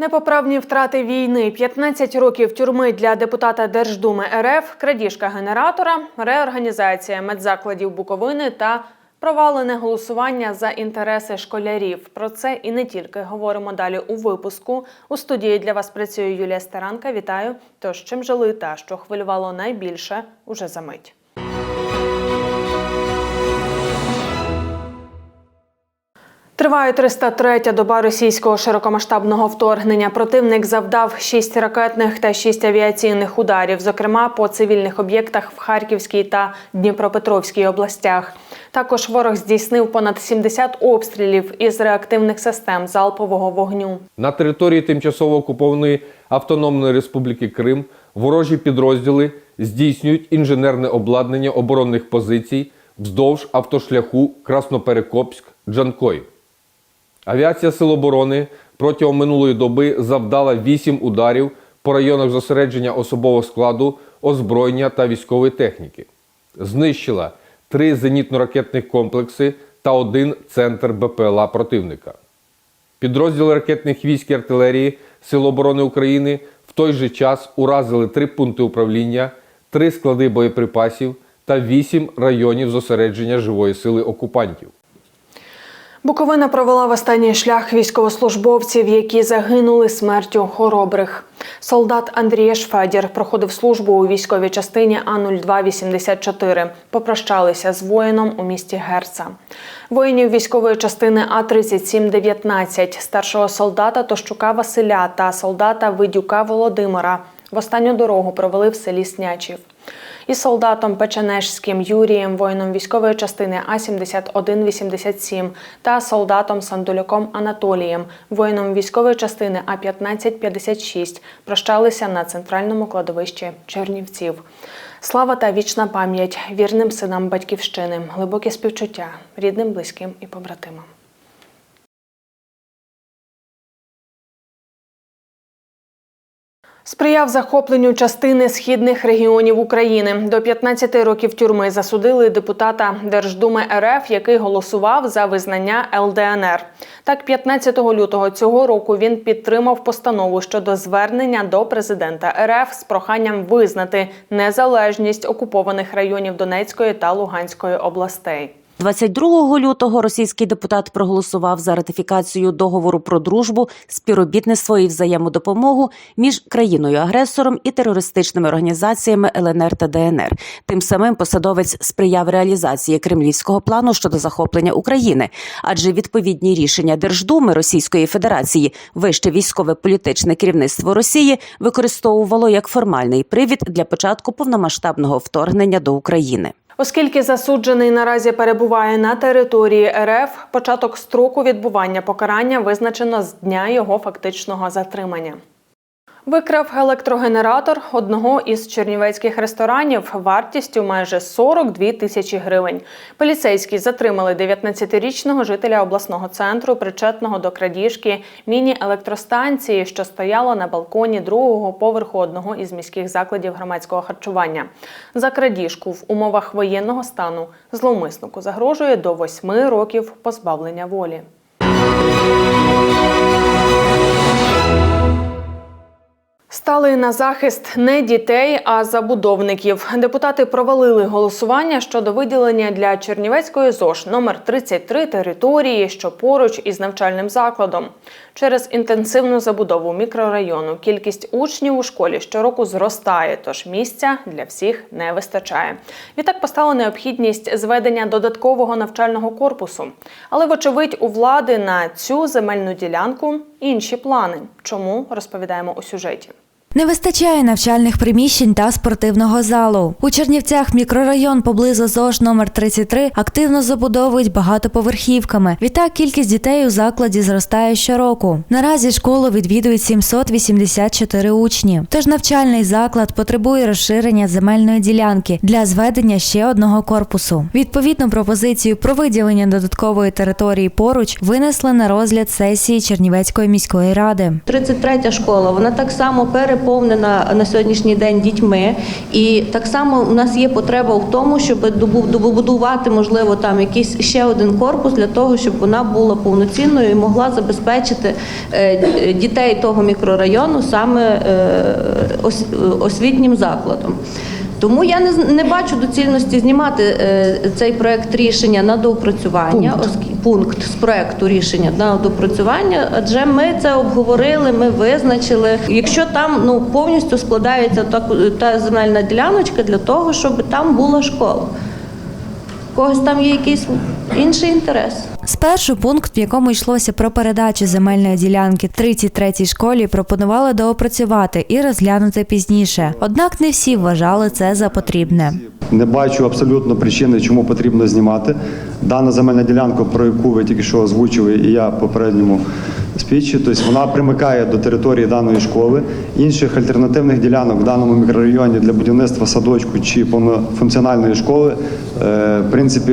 Непоправні втрати війни, 15 років тюрми для депутата Держдуми РФ, крадіжка генератора, реорганізація медзакладів Буковини та провалене голосування за інтереси школярів. Про це і не тільки говоримо далі у випуску. У студії для вас працює Юлія Старанка. Вітаю. Тож чим жили та що хвилювало найбільше уже за мить. Триває 303-я доба російського широкомасштабного вторгнення. Противник завдав 6 ракетних та 6 авіаційних ударів, зокрема по цивільних об'єктах в Харківській та Дніпропетровській областях. Також ворог здійснив понад 70 обстрілів із реактивних систем залпового вогню. На території тимчасово окупованої Автономної Республіки Крим ворожі підрозділи здійснюють інженерне обладнання оборонних позицій вздовж автошляху Красноперекопськ-Джанкой. Авіація Сил оборони протягом минулої доби завдала 8 ударів по районах зосередження особового складу, озброєння та військової техніки. Знищила три зенітно-ракетних комплекси та один центр БПЛА противника. Підрозділи ракетних військ і артилерії Сил оборони України в той же час уразили три пункти управління, три склади боєприпасів та вісім районів зосередження живої сили окупантів. Буковина провела в останній шлях військовослужбовців, які загинули смертю хоробрих. Солдат Андрій Шфедір проходив службу у військовій частині А-0284. Попрощалися з воїном у місті Герца. Воїнів військової частини А-3719, старшого солдата Тощука Василя та солдата Видюка Володимира в останню дорогу провели в селі Снячів. Із солдатом Печенежським Юрієм, воїном військової частини А-7187 та солдатом Сандуляком Анатолієм, воїном військової частини А-1556 прощалися на центральному кладовищі Чернівців. Слава та вічна пам'ять вірним синам батьківщини, глибоке співчуття рідним, близьким і побратимам. Сприяв захопленню частини східних регіонів України. До 15 років тюрми засудили депутата Держдуми РФ, який голосував за визнання ЛДНР. Так, 15 лютого цього року він підтримав постанову щодо звернення до президента РФ з проханням визнати незалежність окупованих районів Донецької та Луганської областей. 22 лютого російський депутат проголосував за ратифікацію договору про дружбу, співробітництво і взаємодопомогу між країною-агресором і терористичними організаціями ЛНР та ДНР. Тим самим посадовець сприяв реалізації кремлівського плану щодо захоплення України, адже відповідні рішення Держдуми Російської Федерації, вище військове політичне керівництво Росії використовувало як формальний привід для початку повномасштабного вторгнення до України. Оскільки засуджений наразі перебуває на території РФ, початок строку відбування покарання визначено з дня його фактичного затримання. Викрав електрогенератор одного із чернівецьких ресторанів вартістю майже 42 тисячі гривень. Поліцейські затримали 19-річного жителя обласного центру, причетного до крадіжки міні-електростанції, що стояла на балконі другого поверху одного із міських закладів громадського харчування. За крадіжку в умовах воєнного стану зловмиснику загрожує до 8 років позбавлення волі. Стали на захист не дітей, а забудовників. Депутати провалили голосування щодо виділення для Чернівецької ЗОЖ номер 33 території, що поруч із навчальним закладом. Через інтенсивну забудову мікрорайону кількість учнів у школі щороку зростає, тож місця для всіх не вистачає. Відтак постала необхідність зведення додаткового навчального корпусу. Але, вочевидь, у влади на цю земельну ділянку інші плани. Чому розповідаємо у сюжеті. Не вистачає навчальних приміщень та спортивного залу. У Чернівцях мікрорайон поблизу ЗОЖ номер 33 активно забудовують багатоповерхівками. Відтак кількість дітей у закладі зростає щороку. Наразі школу відвідують 784 учні. Тож навчальний заклад потребує розширення земельної ділянки для зведення ще одного корпусу. Відповідну пропозицію про виділення додаткової території поруч винесли на розгляд сесії Чернівецької міської ради. 33 школа, вона так само перепланована переповнена на сьогоднішній день дітьми. І так само у нас є потреба в тому, щоб добу- добудувати, можливо, там якийсь ще один корпус для того, щоб вона була повноцінною і могла забезпечити е, дітей того мікрорайону саме е, освітнім закладом. Тому я не, не бачу доцільності знімати е, цей проект рішення на доопрацювання, оскільки пункт з проекту рішення на доопрацювання, адже ми це обговорили, ми визначили. Якщо там ну повністю складається та, та земельна діляночка для того, щоб там була школа. У когось там є якийсь інший інтерес. Спершу пункт, в якому йшлося про передачу земельної ділянки 33-й школі, пропонували доопрацювати і розглянути пізніше. Однак не всі вважали це за потрібне. Не бачу абсолютно причини, чому потрібно знімати. Дана земельна ділянка, про яку ви тільки що озвучили, і я попередньому спічі, тобто вона примикає до території даної школи. Інших альтернативних ділянок в даному мікрорайоні для будівництва садочку чи повнофункціональної школи, е, в принципі,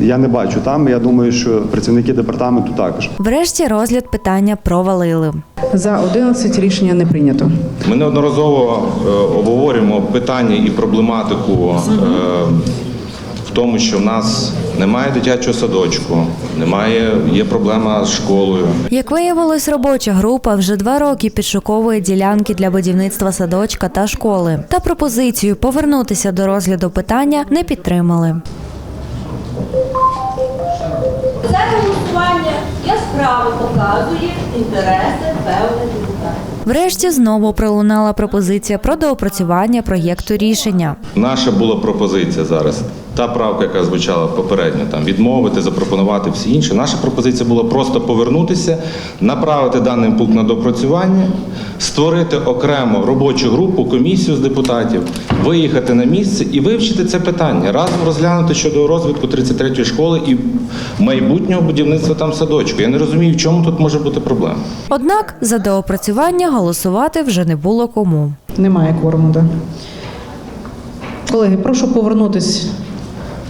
я не бачу там. Я думаю, що працівники департаменту також. Врешті розгляд питання провалили. За 11 рішення не прийнято. Ми неодноразово е, обговорюємо питання і проблематику е, в тому, що в нас немає дитячого садочку, немає, є проблема з школою. Як виявилось, робоча група вже два роки підшуковує ділянки для будівництва садочка та школи. Та пропозицію повернутися до розгляду питання не підтримали. Це голосування яскраво показує інтереси певних депутатів. Врешті знову пролунала пропозиція про доопрацювання проєкту рішення. Наша була пропозиція зараз. Та правка, яка звучала попередньо, там відмовити, запропонувати всі інші. Наша пропозиція була просто повернутися, направити даний пункт на допрацювання, створити окремо робочу групу, комісію з депутатів, виїхати на місце і вивчити це питання, разом розглянути щодо розвитку 33-ї школи і майбутнього будівництва там садочку. Я не розумію, в чому тут може бути проблема. Однак за доопрацювання голосувати вже не було кому. Немає кворуму. Да. Колеги, прошу повернутись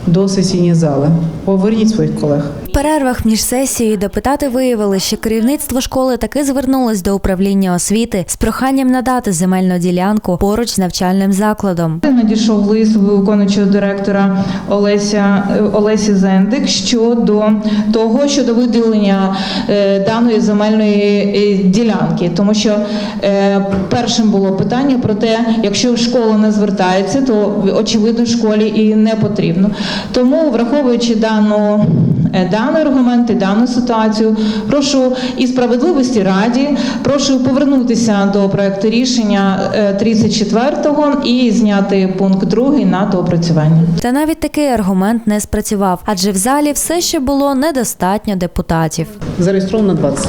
до сесійні зали. Поверніть своїх колег. Перервах між сесією депутати виявили, що керівництво школи таки звернулось до управління освіти з проханням надати земельну ділянку поруч з навчальним закладом. Надійшов лист виконуючого директора Олеся Олесі Зендик щодо того, щодо виділення е, даної земельної е, ділянки, тому що е, першим було питання про те, якщо школа не звертається, то очевидно школі і не потрібно. Тому, враховуючи дану е, даний аргумент і дану ситуацію, прошу і справедливості раді, прошу повернутися до проекту рішення е, 34-го і зняти пункт 2 на доопрацювання. Та навіть такий аргумент не спрацював, адже в залі все ще було недостатньо депутатів. Зареєстровано 20.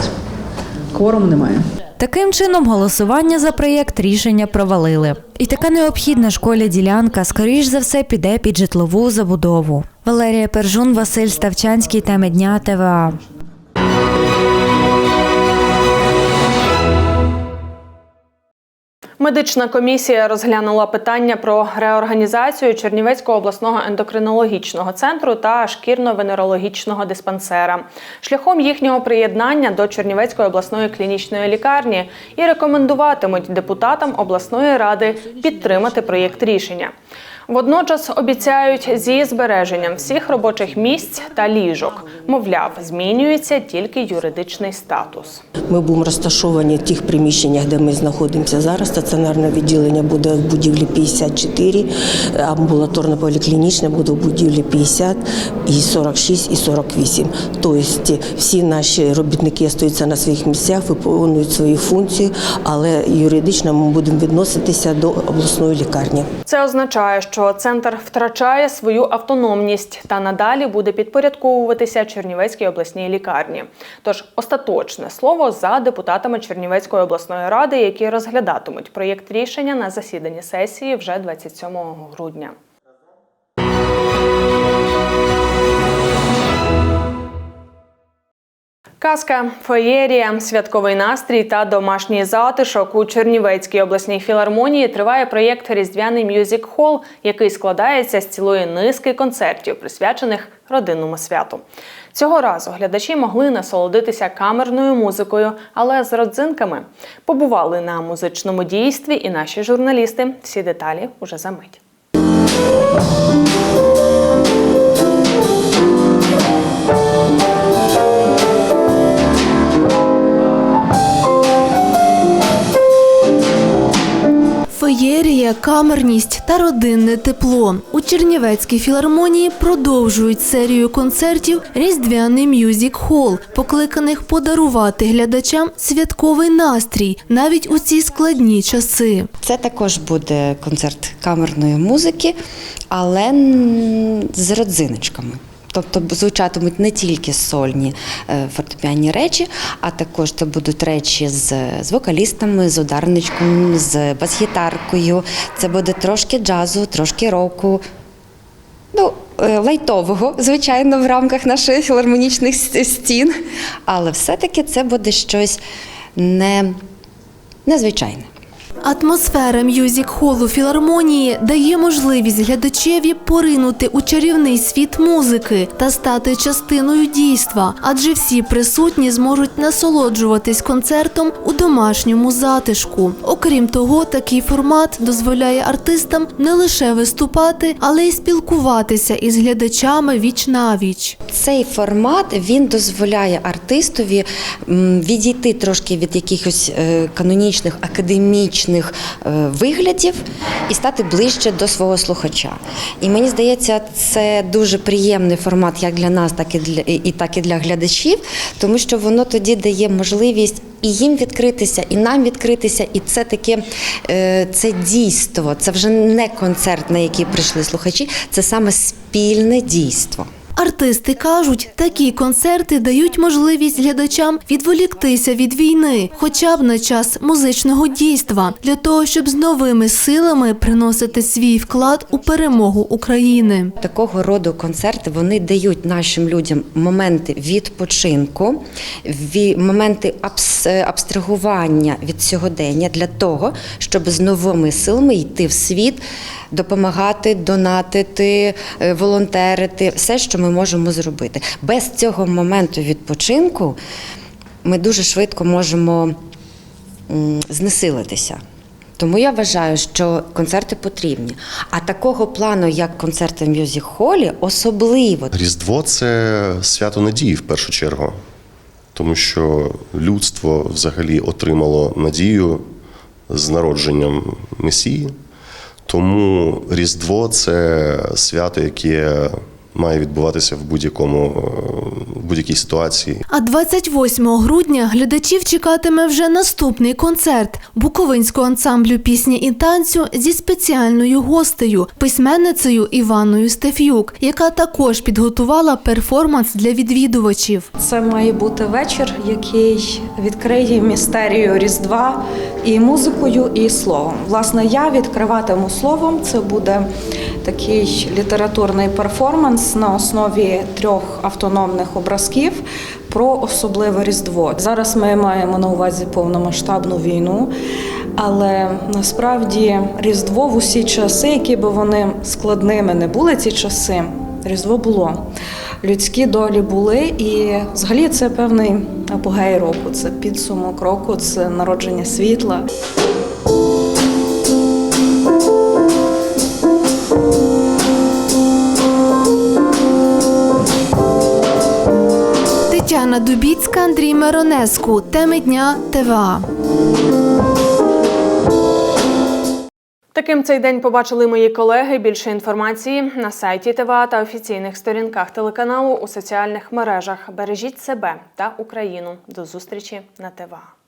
Кворуму немає. Таким чином, голосування за проєкт рішення провалили. І така необхідна школі ділянка, скоріш за все, піде під житлову забудову. Валерія Пержун, Василь Ставчанський, теми дня ТВА. Медична комісія розглянула питання про реорганізацію Чернівецького обласного ендокринологічного центру та шкірно-венерологічного диспансера шляхом їхнього приєднання до Чернівецької обласної клінічної лікарні і рекомендуватимуть депутатам обласної ради підтримати проєкт рішення. Водночас обіцяють зі збереженням всіх робочих місць та ліжок. Мовляв, змінюється тільки юридичний статус. Ми будемо розташовані в тих приміщеннях, де ми знаходимося зараз. Стаціонарне відділення буде в будівлі 54, амбулаторно поліклінічне буде в будівлі 50, і 46, і 48. Тобто всі наші робітники залишаються на своїх місцях, виконують свої функції, але юридично ми будемо відноситися до обласної лікарні. Це означає, що центр втрачає свою автономність та надалі буде підпорядковуватися Чернівецькій обласній лікарні. Тож остаточне слово за депутатами Чернівецької обласної ради, які розглядатимуть проєкт рішення на засіданні сесії вже 27 грудня. Казка, феєрія, святковий настрій та домашній затишок у Чернівецькій обласній філармонії триває проєкт Різдвяний Мюзик Хол, який складається з цілої низки концертів, присвячених родинному святу. Цього разу глядачі могли насолодитися камерною музикою, але з родзинками побували на музичному дійстві і наші журналісти. Всі деталі уже за мить. Феєрія, камерність та родинне тепло у Чернівецькій філармонії продовжують серію концертів Різдвяний мюзик хол, покликаних подарувати глядачам святковий настрій навіть у ці складні часи. Це також буде концерт камерної музики, але з родзиночками. Тобто звучатимуть не тільки сольні е, фортепіанні речі, а також це будуть речі з, з вокалістами, з ударничком, з бас-гітаркою. Це буде трошки джазу, трошки року. Ну, е, лайтового, звичайно, в рамках наших філармонічних стін. Але все-таки це буде щось не, незвичайне. Атмосфера мюзик-холу філармонії дає можливість глядачеві поринути у чарівний світ музики та стати частиною дійства, адже всі присутні зможуть насолоджуватись концертом у домашньому затишку. Окрім того, такий формат дозволяє артистам не лише виступати, але й спілкуватися із глядачами віч навіч. Цей формат він дозволяє артистові відійти трошки від якихось е, канонічних академічних е, виглядів і стати ближче до свого слухача. І мені здається, це дуже приємний формат як для нас, так і для і так і для глядачів, тому що воно тоді дає можливість. І їм відкритися, і нам відкритися, і це таке е, це дійство. Це вже не концерт, на який прийшли слухачі, це саме спільне дійство. Артисти кажуть, такі концерти дають можливість глядачам відволіктися від війни, хоча б на час музичного дійства, для того, щоб з новими силами приносити свій вклад у перемогу України. Такого роду концерти вони дають нашим людям моменти відпочинку, ві- моменти абс- абстрагування від сьогодення для того, щоб з новими силами йти в світ, допомагати, донатити, е, волонтерити, все, що ми можемо зробити. Без цього моменту відпочинку ми дуже швидко можемо знесилитися. Тому я вважаю, що концерти потрібні. А такого плану, як концерти в мюзик холі, особливо. Різдво це свято надії в першу чергу, тому що людство взагалі отримало надію з народженням Месії. Тому Різдво це свято, яке має відбуватися в будь-якому е, в будь-якій ситуації. А 28 грудня глядачів чекатиме вже наступний концерт Буковинського ансамблю пісні і танцю зі спеціальною гостею, письменницею Іваною Стеф'юк, яка також підготувала перформанс для відвідувачів. Це має бути вечір, який відкриє містерію Різдва і музикою, і словом. Власне, я відкриватиму словом. Це буде такий літературний перформанс на основі трьох автономних образків про особливе Різдво. Зараз ми маємо на увазі повномасштабну війну, але насправді Різдво в усі часи, які би вони складними не були ці часи, Різдво було. Людські долі були, і взагалі це певний апогей року, це підсумок року, це народження світла. Тетяна Дубіцька, Андрій Миронеску. Теми дня ТВА. Таким цей день побачили мої колеги. Більше інформації на сайті ТВА та офіційних сторінках телеканалу у соціальних мережах. Бережіть себе та Україну. До зустрічі на ТВА.